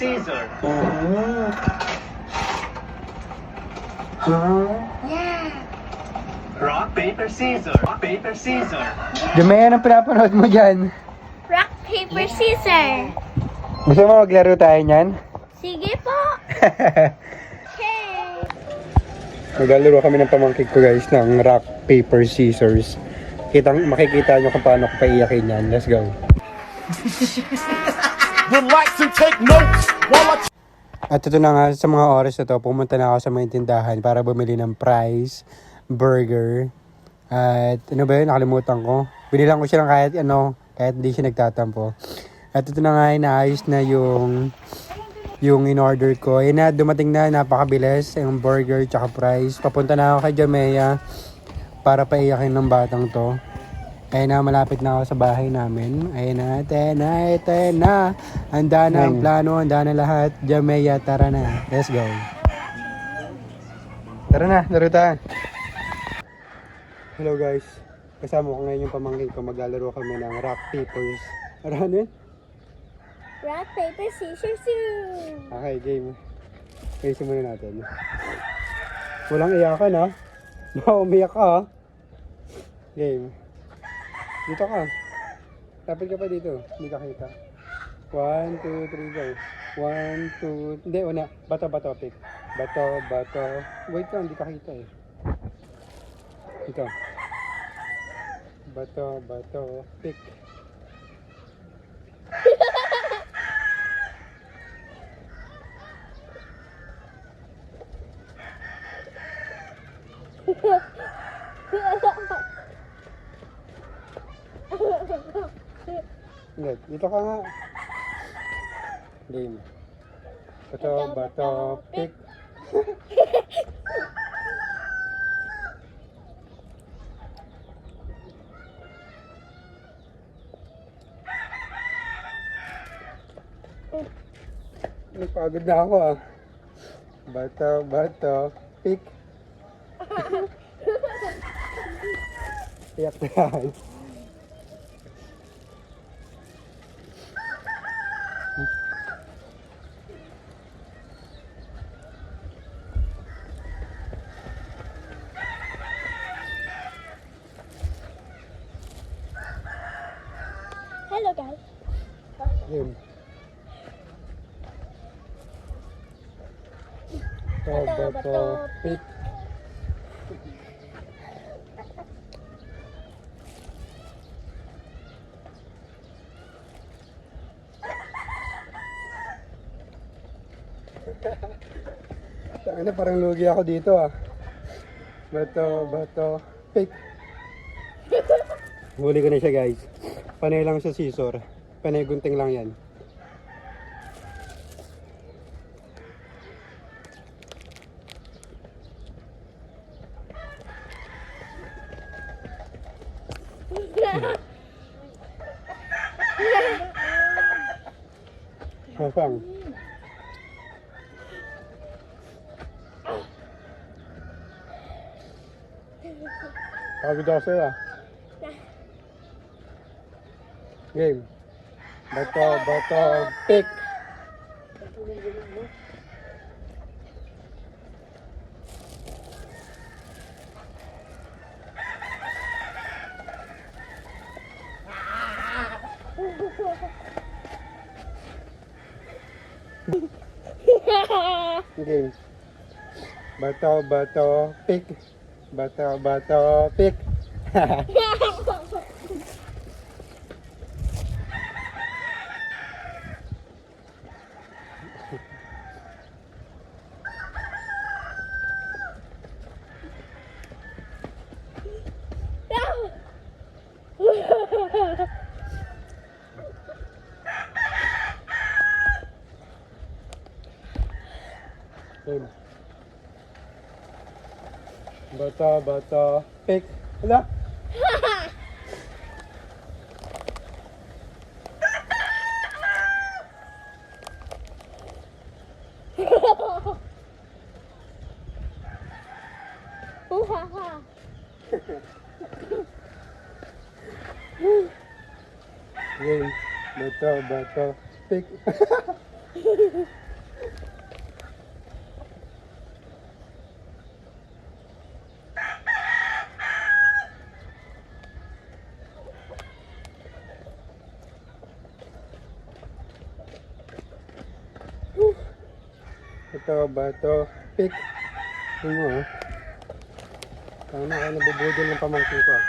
scissors. Yeah. Rock, paper, scissors. Rock, paper, scissors. Jamaya, anong pinapanood mo dyan? Rock, paper, scissors. Gusto mo maglaro tayo niyan? Sige po. Okay. Maglalaro kami ng pamangkin ko guys ng rock, paper, scissors. Kitang, makikita nyo kung paano ko paiyakin yan. Let's go. Relax and take notes At ito na nga, sa mga oras na to, pumunta na ako sa mga tindahan para bumili ng fries, burger, at ano ba yun, nakalimutan ko. Binilang ko siya ng kahit ano, kahit hindi siya nagtatampo. At ito na nga, inaayos na yung yung in-order ko. Ayun na, dumating na, napakabilis, yung burger tsaka fries. Papunta na ako kay Jamea para paiyakin ng batang to. Ayun na, malapit na ako sa bahay namin. Ayun na, ito na, ito na. Handa na ang plano, handa na lahat. Jamea, tara na. Let's go. Tara na, laro tayo. Hello guys. Kasama ko ngayon yung pamangkin ko. Maglalaro kami ng rock, papers. Ano yun? Rock, paper, scissors, shoot. Okay, game. Okay, simulan natin. Walang iyakan ha. Baka umiyak ka ha. Game. Dito ka. Lapit ka pa dito. Hindi ka kita. One, two, three, go. One, two, hindi, una. Bato, bato, pick. Bato, bato. Wait lang, hindi ka kita eh. Ito. Bato, bato, pick. Hindi, dito ka nga. Game. Bato, bato, pick. Nagpagod na ako ah. Bato, bato, pick. Iyak na yan. Hello, guys. Yun. Bato, pick. Tangina, parang lugi ako dito ah. Bato, bato, pick. Huli ko na siya guys. Panay lang sa scissor. Panay gunting lang yan. Hafang. Pagod ako sa'yo ah. Game. Bato, bato, pick. Game. Bato, bato, pick. Bato, bato, pick. Game. Bato, bato, pick. Wala. Uhaha. Game. Bato, bato, pick. Ito ba ito? Pick. Tingnan mo ah. Tama ka nabubudol ng pamangkin ko. ah.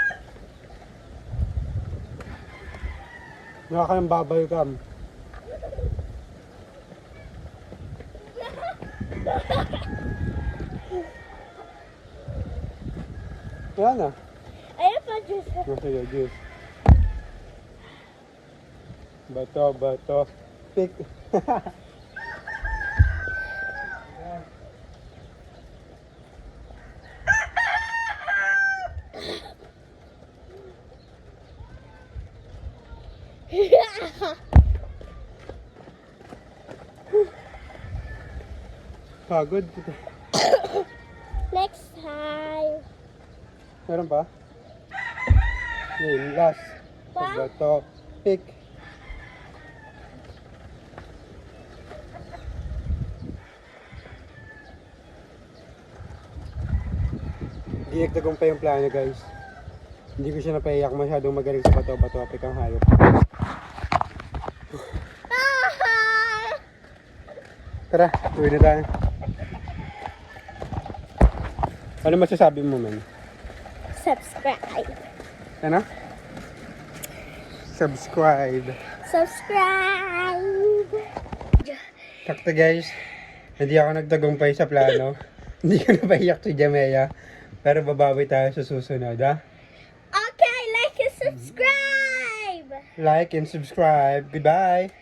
Mukha ka ng babay kam. Yan na. Ayun pa, Diyos. Masaya, juice. Bato, bato. Pick. Pagod. Next time. Meron pa? Yun, last. Pa? Bato. Pick. Hindi nagtagumpay yung plano guys. Hindi ko siya napaiyak masyadong magaling sa bato-bato. Pick ang hayop. Tara, uwi na tayo. Ano masasabi mo man? Subscribe. Ano? Subscribe. Subscribe. Takto guys, hindi ako nagtagumpay sa plano. hindi ko napaiyak si Jamea. Pero babawi tayo sa susunod, ha? Okay, like and subscribe. Like and subscribe. Goodbye!